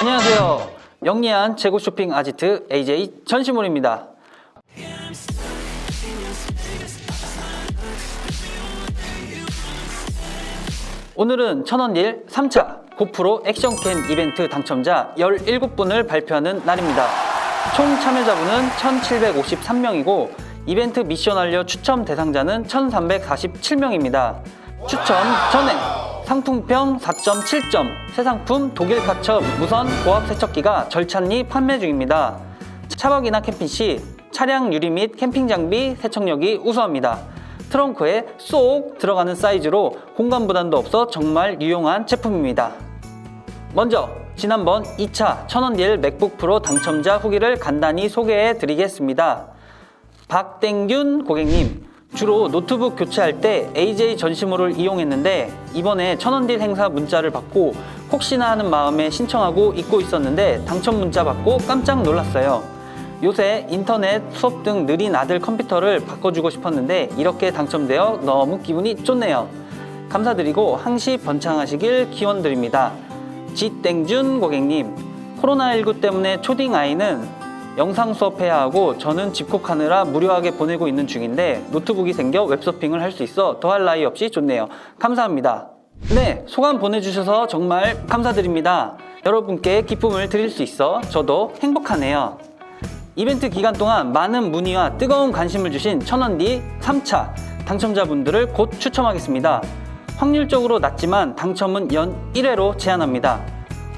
안녕하세요. 영리한 재고 쇼핑 아지트 AJ 전시몰입니다. 오늘은 천원딜 3차 고프로 액션캠 이벤트 당첨자 17분을 발표하는 날입니다. 총 참여자분은 1753명이고 이벤트 미션 완료 추첨 대상자는 1347명입니다. 추첨 전에 상품평 4.7점, 새 상품 독일 카첩 무선 고압 세척기가 절찬리 판매 중입니다. 차박이나 캠핑 시 차량 유리 및 캠핑 장비 세척력이 우수합니다. 트렁크에 쏙 들어가는 사이즈로 공간 부담도 없어 정말 유용한 제품입니다. 먼저 지난번 2차 천원 딜 맥북 프로 당첨자 후기를 간단히 소개해 드리겠습니다. 박땡균 고객님, 주로 노트북 교체할 때 AJ 전시물을 이용했는데 이번에 천원딜 행사 문자를 받고 혹시나 하는 마음에 신청하고 잊고 있었는데 당첨 문자 받고 깜짝 놀랐어요. 요새 인터넷 수업 등 느린 아들 컴퓨터를 바꿔주고 싶었는데 이렇게 당첨되어 너무 기분이 좋네요. 감사드리고 항시 번창하시길 기원드립니다. 지땡준 고객님, 코로나19 때문에 초딩 아이는 영상 수업해야 하고 저는 집콕하느라 무료하게 보내고 있는 중인데 노트북이 생겨 웹서핑을 할 수 있어 더할 나위 없이 좋네요. 감사합니다. 네, 소감 보내주셔서 정말 감사드립니다. 여러분께 기쁨을 드릴 수 있어 저도 행복하네요. 이벤트 기간 동안 많은 문의와 뜨거운 관심을 주신 천원디 3차 당첨자분들을 곧 추첨하겠습니다. 확률적으로 낮지만 당첨은 연 1회로 제한합니다.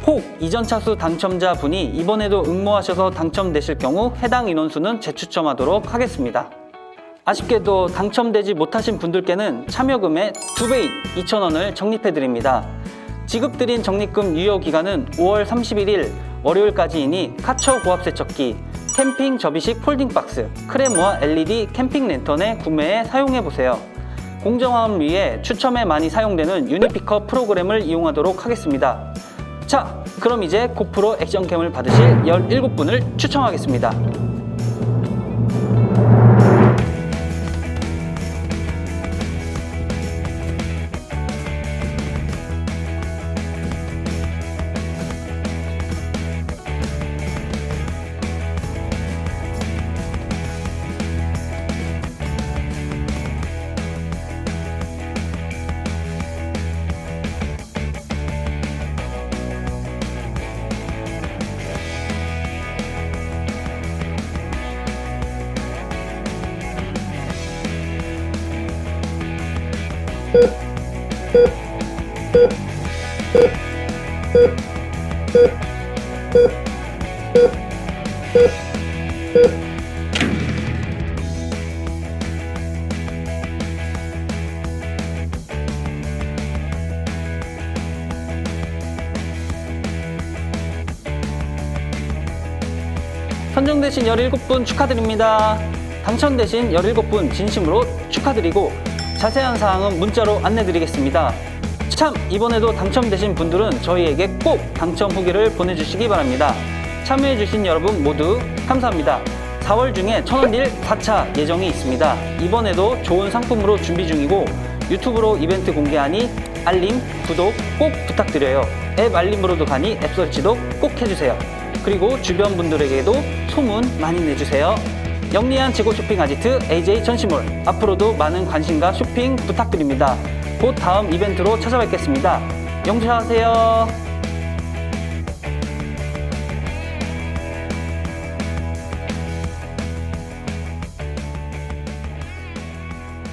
혹 이전 차수 당첨자 분이 이번에도 응모하셔서 당첨되실 경우 해당 인원수는 재추첨하도록 하겠습니다. 아쉽게도 당첨되지 못하신 분들께는 참여금의 2배인 2,000원을 적립해드립니다. 지급드린 적립금 유효 기간은 5월 31일 월요일까지이니 카처 고압 세척기, 캠핑 접이식 폴딩 박스, 크레모아 LED 캠핑 랜턴의 구매에 사용해 보세요. 공정함을 위해 추첨에 많이 사용되는 유니피커 프로그램을 이용하도록 하겠습니다. 자, 그럼 이제 고프로 액션캠을 받으실 17분을 추첨하겠습니다. 선정되신 17분 축하드립니다. 당첨되신 17분 진심으로 축하드리고 자세한 사항은 문자로 안내드리겠습니다. 참 이번에도 당첨되신 분들은 저희에게 꼭 당첨 후기를 보내주시기 바랍니다. 참여해주신 여러분 모두 감사합니다. 4월 중에 천원딜 4차 예정이 있습니다. 이번에도 좋은 상품으로 준비 중이고 유튜브로 이벤트 공개하니 알림, 구독 꼭 부탁드려요. 앱 알림으로도 가니 앱 설치도 꼭 해주세요. 그리고 주변 분들에게도 소문 많이 내주세요. 영리한 재고 쇼핑 아지트 AJ 전시몰 앞으로도 많은 관심과 쇼핑 부탁드립니다. 곧 다음 이벤트로 찾아뵙겠습니다. 영주하세요.